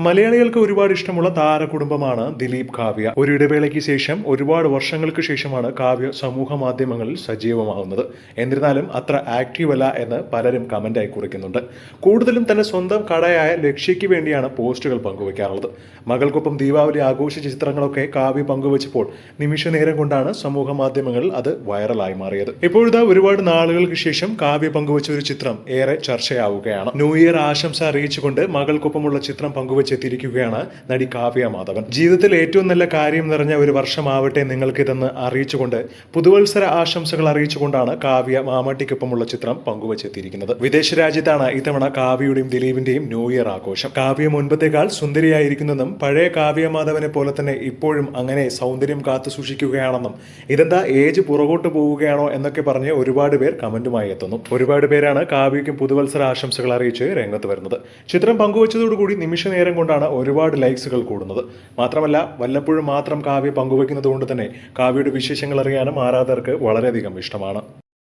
മലയാളികൾക്ക് ഒരുപാട് ഇഷ്ടമുള്ള താരകുടുംബമാണ് ദിലീപ് കാവ്യ. ഒരു ഇടവേളയ്ക്ക് ശേഷം ഒരുപാട് വർഷങ്ങൾക്ക് ശേഷമാണ് കാവ്യ സമൂഹ മാധ്യമങ്ങളിൽ സജീവമാകുന്നത്. എന്നിരുന്നാലും അത്ര ആക്റ്റീവ് അല്ല എന്ന് പലരും കമന്റായി കുറിക്കുന്നുണ്ട്. കൂടുതലും തന്റെ സ്വന്തം കടയായ ലക്ഷ്യയ്ക്ക് വേണ്ടിയാണ് പോസ്റ്റുകൾ പങ്കുവയ്ക്കാറുള്ളത് മകൾക്കൊപ്പം ദീപാവലി ആഘോഷ ചിത്രങ്ങളൊക്കെ കാവ്യ പങ്കുവച്ചപ്പോൾ നിമിഷ നേരം കൊണ്ടാണ് സമൂഹ മാധ്യമങ്ങളിൽ അത് വൈറലായി മാറിയത്. ഇപ്പോഴത്തെ ഒരുപാട് നാളുകൾക്ക് ശേഷം കാവ്യ പങ്കുവച്ച ഒരു ചിത്രം ഏറെ ചർച്ചയാവുകയാണ്. ന്യൂ ഇയർ ആശംസ അറിയിച്ചുകൊണ്ട് മകൾക്കൊപ്പമുള്ള ചിത്രം പങ്കുവച്ചെത്തിയിരിക്കുകയാണ് നടി കാവ്യ മാധവൻ. ജീവിതത്തിൽ ഏറ്റവും നല്ല കാര്യം നിറഞ്ഞ ഒരു വർഷമാവട്ടെ നിങ്ങൾക്കിതെന്ന് അറിയിച്ചുകൊണ്ട് പുതുവത്സര ആശംസകൾ അറിയിച്ചുകൊണ്ടാണ് കാവ്യ മാമാട്ടിക്കൊപ്പമുള്ള ചിത്രം പങ്കുവച്ചെത്തിയിരിക്കുന്നത്. വിദേശ രാജ്യത്താണ് ഇത്തവണ കാവ്യയുടെയും ദിലീപിന്റെയും ന്യൂ ഇയർ ആഘോഷം. കാവ്യ മുൻപത്തേക്കാൾ സുന്ദരിയായിരിക്കുന്നെന്നും പഴയ കാവ്യ മാധവനെ പോലെ തന്നെ ഇപ്പോഴും അങ്ങനെ സൗന്ദര്യം കാത്തു സൂക്ഷിക്കുകയാണെന്നും ഇതെന്താ ഏജ് പുറകോട്ട് പോവുകയാണോ എന്നൊക്കെ പറഞ്ഞ് ഒരുപാട് പേർ കമന്റുമായി എത്തുന്നു. ഒരുപാട് പേരാണ് കാവ്യയ്ക്കും പുതുവത്സര ആശംസകൾ അറിയിച്ച് രംഗത്ത് വരുന്നത്. ചിത്രം പങ്കുവച്ചതോടുകൂടി നിമിഷ നേരം കൊണ്ടാണ് ഒരുപാട് ലൈക്സുകൾ കൂടുന്നത്. മാത്രമല്ല വല്ലപ്പോഴും മാത്രം കാവ്യ പങ്കുവയ്ക്കുന്നത് കൊണ്ട് തന്നെ കാവ്യയുടെ വിശേഷങ്ങൾ അറിയാനും ആരാധകർക്ക് വളരെയധികം ഇഷ്ടമാണ്.